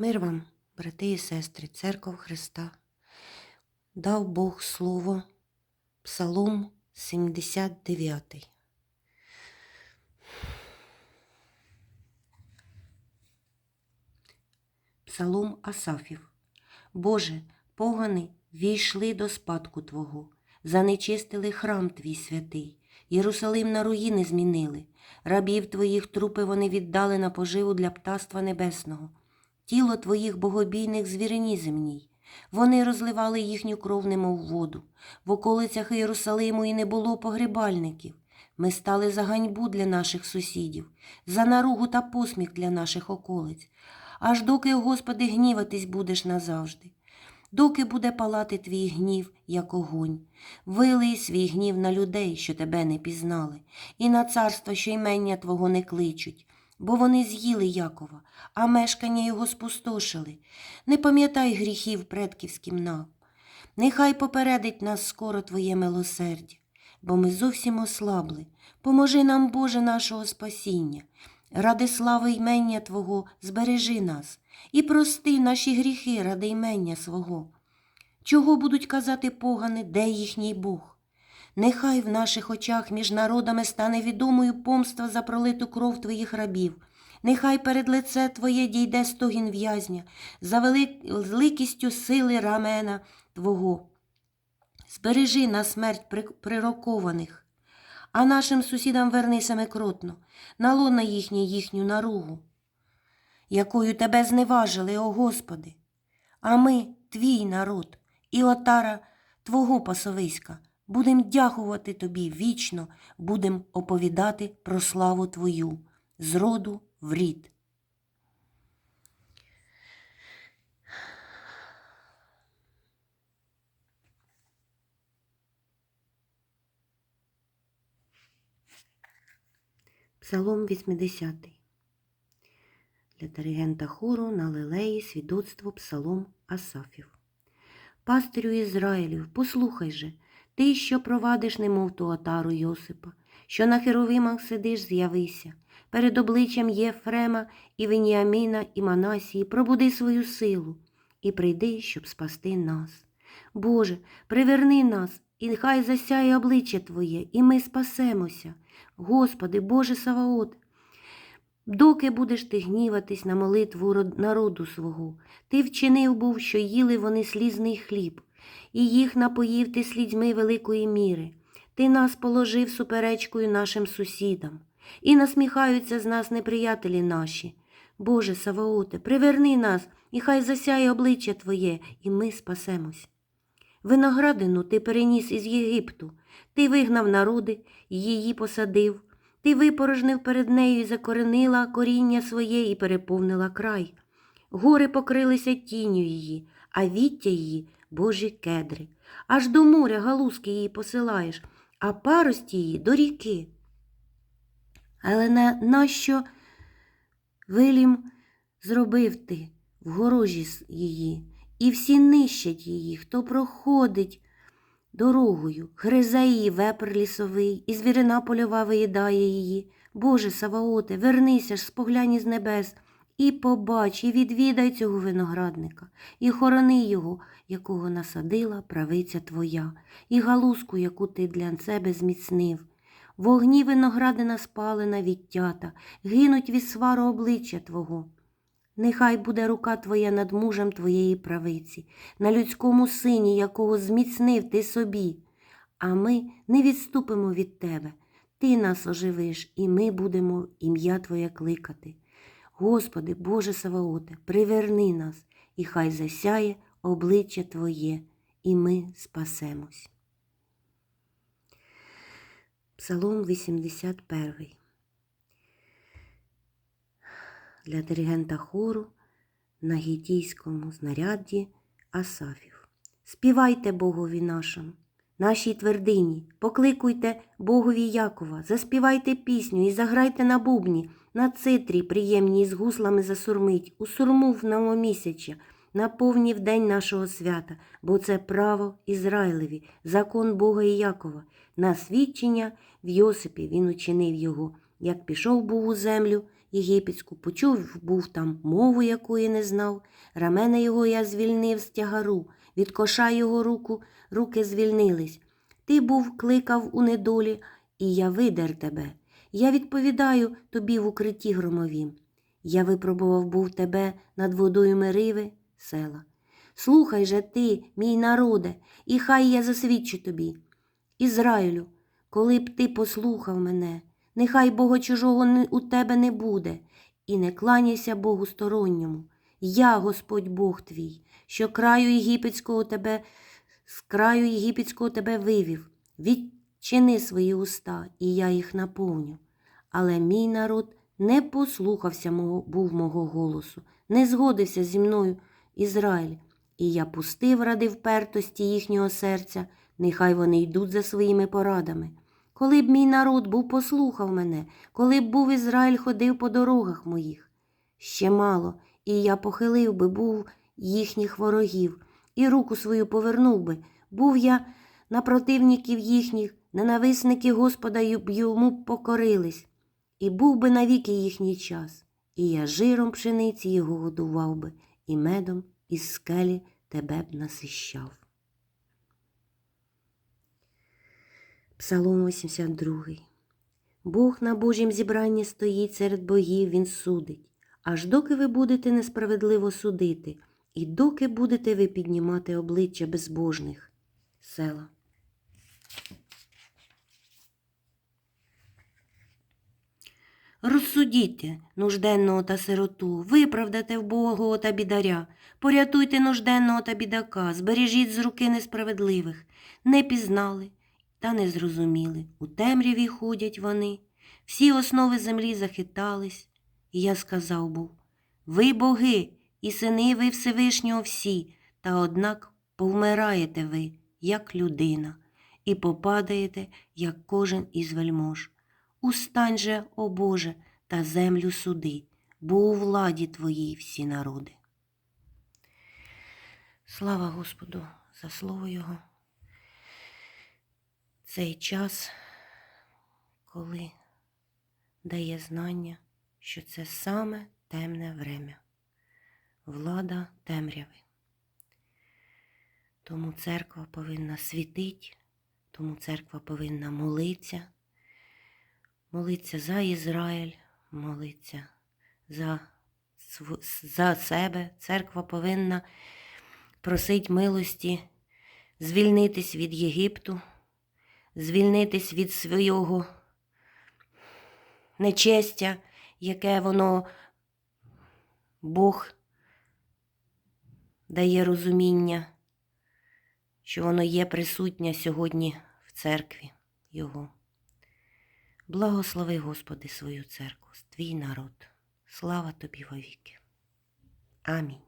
Мир вам, брати і сестри, церков Христа. Дав Бог Слово, Псалом 79. Псалом Асафів. Боже, погани війшли до спадку Твого, занечистили храм Твій святий, Єрусалим на руїни змінили, рабів Твоїх трупи вони віддали на поживу для птаства небесного, тіло Твоїх богобійних звірині земній. Вони розливали їхню кров, немов воду. В околицях Єрусалиму і не було погребальників. Ми стали за ганьбу для наших сусідів, за наругу та посміх для наших околиць. Аж доки, Господи, гніватись будеш назавжди. Доки буде палати твій гнів, як огонь, вилий свій гнів на людей, що тебе не пізнали, і на царства, що ймення Твого не кличуть, бо вони з'їли Якова, а мешкання його спустошили. Не пам'ятай гріхів предківським нам. Нехай попередить нас скоро Твоє милосердя, бо ми зовсім ослабли. Поможи нам, Боже, нашого спасіння. Ради слави ймення Твого збережи нас і прости наші гріхи ради ймення свого. Чого будуть казати погани, де їхній Бог? Нехай в наших очах між народами стане відомою помста за пролиту кров Твоїх рабів. Нехай перед лице Твоє дійде стогін в'язня, за великістю сили рамена Твого. Збережи на смерть при- прирокованих, а нашим сусідам верни семикротно, на їхнє їхню наругу, якою тебе зневажили, о Господи. А ми, твій народ, і отара Твого пасовиська, будем дякувати Тобі вічно, будем оповідати про славу Твою, з роду в рід. Псалом 80. Для диригента хору на лелеї свідоцтво псалом Асафів. Пастирю Ізраїлів, послухай же, ти, що провадиш, немов ту отару Йосипа, що на херовимах сидиш, з'явися, перед обличчям Єфрема і Веніаміна і Манасії, пробуди свою силу і прийди, щоб спасти нас. Боже, приверни нас, і хай засяє обличчя Твоє, і ми спасемося. Господи, Боже Саваот, доки будеш ти гніватись на молитву народу свого, ти вчинив був, що їли вони слізний хліб, і їх напоїв ти слідьми великої міри. Ти нас положив суперечкою нашим сусідам, і насміхаються з нас неприятелі наші. Боже Саваоте, приверни нас, і хай засяє обличчя Твоє, і ми спасемось. Виноградину ти переніс із Єгипту, ти вигнав народи, її посадив. Ти випорожнив перед нею і закоренила коріння своє і переповнила край. Гори покрилися тінню її, а віття її божі кедри. Аж до моря галузки її посилаєш, а парості її до ріки. Але на, нащо вилім зробив ти в горожі її, і всі нищать її, хто проходить дорогою, гризе її вепр лісовий, і звірина польова виїдає її. Боже Саваоте, вернися ж, споглянь із небес, і побач, і відвідай цього виноградника, і хорони його, якого насадила правиця твоя, і галузку, яку ти для себе зміцнив. Вогні виноградина спалена відтята, гинуть від свару обличчя Твого. Нехай буде рука Твоя над мужем Твоєї правиці, на людському сині, якого зміцнив ти собі. А ми не відступимо від Тебе. Ти нас оживиш, і ми будемо ім'я Твоє кликати. Господи, Боже Саваоте, приверни нас, і хай засяє обличчя Твоє, і ми спасемось. Псалом 81 для диригента хору на гітійському знарядді Асафів. Співайте Богові нашому, нашій твердині, покликуйте Богові Якова, заспівайте пісню і заграйте на бубні, на цитрі приємній з гуслами засурмить, у сурму в новомісяча, наповні в день нашого свята, бо це право Ізраїлеві, закон Бога і Якова. На свідчення в Йосипі він учинив його, як пішов був у землю, єгипетську, почув був там мову, якої не знав. Рамена його я звільнив з тягару, від коша його руку руки звільнились. Ти був кликав у недолі, і я видер тебе. Я відповідаю тобі в укритті громовім. Я випробував був тебе над водою Мериви, села. Слухай же ти, мій народе, і хай я засвідчу тобі. Ізраїлю, коли б ти послухав мене, нехай Бога чужого у тебе не буде, і не кланяйся Богу сторонньому. Я, Господь Бог твій, що краю єгипетського тебе, з краю єгипетського тебе вивів. Відчини свої уста, і я їх наповню. Але мій народ не послухався мого, був мого голосу, не згодився зі мною Ізраїль, і я пустив ради впертості їхнього серця, нехай вони йдуть за своїми порадами. Коли б мій народ був послухав мене, коли б був Ізраїль ходив по дорогах моїх. Ще мало, і я похилив би був їхніх ворогів, і руку свою повернув би, був я на противників їхніх, ненависники Господа б йому покорились, і був би навіки їхній час, і я жиром пшениці його годував би, і медом із скелі тебе б насищав. Псалом 82. Бог на Божім зібранні стоїть серед богів, Він судить, аж доки ви будете несправедливо судити, і доки будете ви піднімати обличчя безбожних. Села. Розсудіть нужденного та сироту, виправдайте вбогого та бідаря, порятуйте нужденного та бідака, збережіть з руки несправедливих, не пізнали та не зрозуміли. У темряві ходять вони, всі основи землі захитались. І я сказав був, ви боги, і сини ви Всевишнього всі, та однак повмираєте ви, як людина, і попадаєте, як кожен із вельмож. Устань же, о Боже, та землю суди, бо у владі Твоїй всі народи. Слава Господу за слово Його. Цей час, коли дає знання, що це саме темне время, влада темряви. Тому церква повинна світити, тому церква повинна молитися молиться за Ізраїль, молиться за, за себе. Церква повинна просити милості, звільнитись від Єгипту, звільнитись від свого нечестя, яке воно Бог дає розуміння, що воно є присутнє сьогодні в церкві Його. Благослови, Господи, свою церкву, твій народ. Слава тобі вовіки. Амінь.